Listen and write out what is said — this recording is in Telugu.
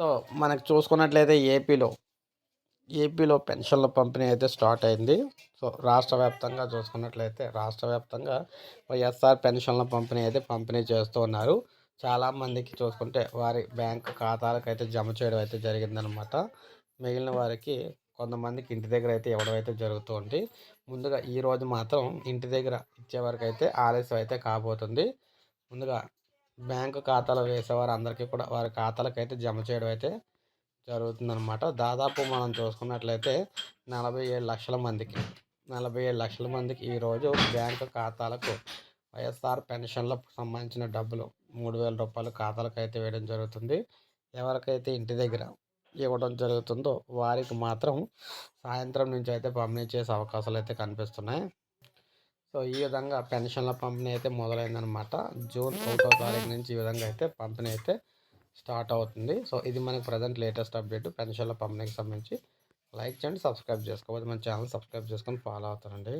సో మనకు చూసుకున్నట్లయితే ఏపీలో ఏపీలో పెన్షన్ల పంపిణీ అయితే స్టార్ట్ అయింది. సో రాష్ట్ర వ్యాప్తంగా చూసుకున్నట్లయితే రాష్ట్ర వ్యాప్తంగా వైఎస్ఆర్ పెన్షన్ల పంపిణీ అయితే పంపిణీ చేస్తూ ఉన్నారు. చాలామందికి చూసుకుంటే వారి బ్యాంక్ ఖాతాలకు అయితే జమ చేయడం అయితే జరిగిందనమాట. మిగిలిన వారికి కొంతమందికి ఇంటి దగ్గర అయితే ఇవ్వడం అయితే జరుగుతుంది ముందుగా ఈరోజు మాత్రం ఇంటి దగ్గర ఇచ్చే వరకు అయితే ఆలస్యం అయితే కాబోతుంది. ముందుగా బ్యాంకు ఖాతాలో వేసేవారు అందరికీ కూడా వారి ఖాతాలకు అయితే జమ చేయడం అయితే జరుగుతుందన్నమాట. దాదాపు మనం చూసుకున్నట్లయితే నలభై ఏడు లక్షల మందికి నలభై ఏడు లక్షల మందికి ఈరోజు బ్యాంకు ఖాతాలకు వైఎస్ఆర్ పెన్షన్లకు సంబంధించిన డబ్బులు మూడు వేల రూపాయలు ఖాతాలకు అయితే వేయడం జరుగుతుంది. ఎవరికైతే ఇంటి దగ్గర ఇవ్వడం జరుగుతుందో వారికి మాత్రం సాయంత్రం నుంచి అయితే పంపిణీ చేసే అవకాశాలు అయితే కనిపిస్తున్నాయి. సో ఈ విధంగా పెన్షన్ల పంపిణీ అయితే మొదలైందనమాట జూన్ ఒకటో తారీఖు నుంచి ఈ విధంగా అయితే పంపిణీ అయితే స్టార్ట్ అవుతుంది. సో ఇది మనకి ప్రజెంట్ లేటెస్ట్ అప్డేట్. పెన్షన్ల పంపిణీకి సంబంధించి లైక్ చేయండి సబ్స్క్రైబ్ చేసుకోవాలి మన ఛానల్ సబ్స్క్రైబ్ చేసుకొని ఫాలో అవుతారండి.